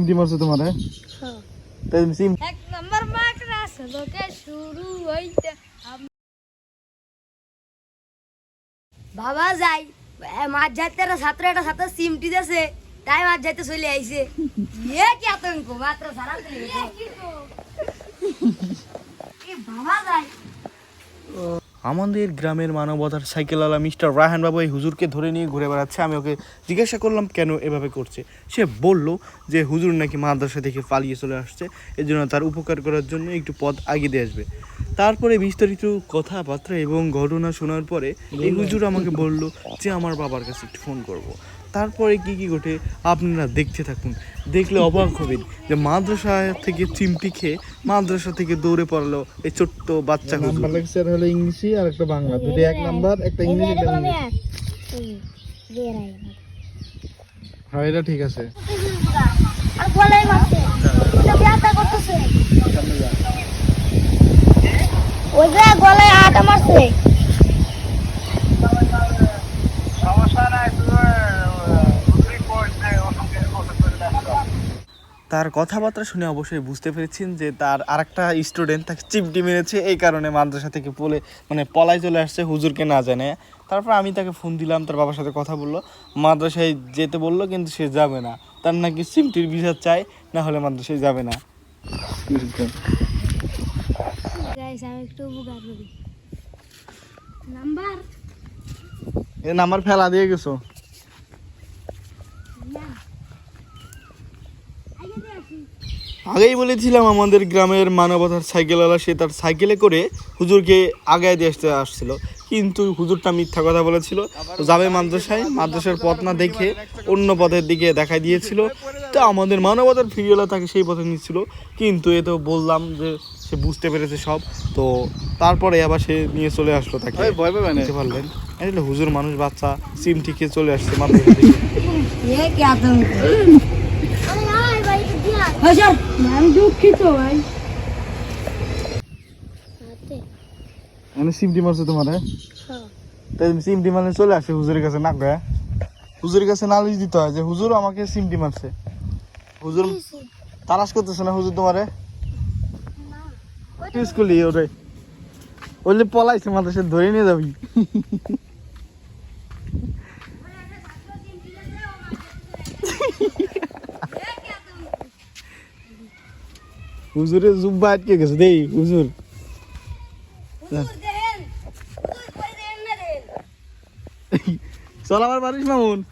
সিমটি মারছে তোমার? হ্যাঁ। তাই তুমি সিম এক নম্বর মাকড়াস লোকে শুরু হইতে বাবা যাই মাছ যাইতে ছাত্র একটা ছাত্র সিমটি দেছে তাই মাছ যাইতে চলে আইছে। এ কি আতঙ্ক মাত্র সারা বাবা যাই আমাদের গ্রামের মানবতার সাইকেলওয়ালা মিস্টার রায়হান বাবু এই হুজুরকে ধরে নিয়ে ঘুরে বেড়াচ্ছে। আমি ওকে জিজ্ঞাসা করলাম কেন এভাবে করছে? সে বলল যে হুজুর নাকি মাদ্রাসা থেকে পালিয়ে চলে আসছে এই জন্য তার উপকার করার জন্য একটু পথ আগিয়ে দিয়ে আসবে। তারপরে বিস্তারিত কথাবার্তা এবং ঘটনা শোনার পরে এই হুজুর আমাকে বলল যে আমার বাবার কাছে একটু ফোন করব। তারপরে কি কি ঘটে আপনারা দেখতে থাকুন। দেখলে অবাক হবেন যে মাদ্রাসা থেকে চিমটি খেয়ে মাদ্রাসা থেকে দৌড়ে পড়ল এই ছোট্ট বাচ্চা নাম্বার লেকচার হলো ইংলিশই আর একটা বাংলা। দুটো এক নাম্বার একটা ইংলিশ একটা ইংলিশ। হ্যাঁ এটা ঠিক আছে। আর গলায় মারছে এটা ব্যথা করতেছে। ওই যে গলায় আটা মারছে তার কথাবার্তা শুনে অবশ্যই বুঝতে পেরেছেন যে তার আরেকটা স্টুডেন্ট তাকে চিপটি মেরেছে এই কারণে মাদ্রাসা থেকে পলে মানে পলায় চলে আসছে হুজুরকে না জানে। তারপর আমি তাকে ফোন দিলাম তার বাবার সাথে কথা বলল। মাদ্রাসায় যেতে বলল কিন্তু সে যাবে না। তার নাকি চিমটির বিচার চাই না হলে মাদ্রাসায় যাবে না। একটু নাম্বার এ নাম্বার ফেলা দিয়ে গেছো না আগে দিয়ে আসি আগেই বলেছিলাম আমাদের গ্রামের মানবতার সাইকেলওয়ালা সে তার সাইকেলে করে হুজুরকে আগায় দিয়ে আসতে আসছিল। কিন্তু হুজুরটা মিথ্যা কথা বলেছিল। তো যাবে মাদ্রাসায় মাদ্রাসার পথ না দেখে অন্য পথের দিকে দেখাই দিয়েছিল। তো আমাদের মানবতার ফিরিওয়ালা তাকে সেই পথে নিচ্ছিল। কিন্তু এ তো বললাম যে সে বুঝতে পেরেছে সব। তো তারপরে আবার সে নিয়ে চলে আসলো তাকে। ভয় পাবে না? বুঝতে পারলেন। আসলে হুজুর মানুষ বাচ্চা সিম ঠিকে চলে আসছে মাদ্রাসা থেকে। হ্যাঁ স্যার আমি দুঃখিত ভাই। মানে চলে আসে হুজুরের কাছে না গায়ে হুজুরের কাছে নালিশ দিতে হয় যে হুজুর আমাকে সিমটি মারছে। হুজুর তারাস করতেছে না হুজুর তোমারে? স্কুলে ওরে? বললে পলাইছে মাদ্রাসা ধরে নিয়ে যাবি। हुजूर सुबात के घसदे हुजूर। सलामर बारिश मामून।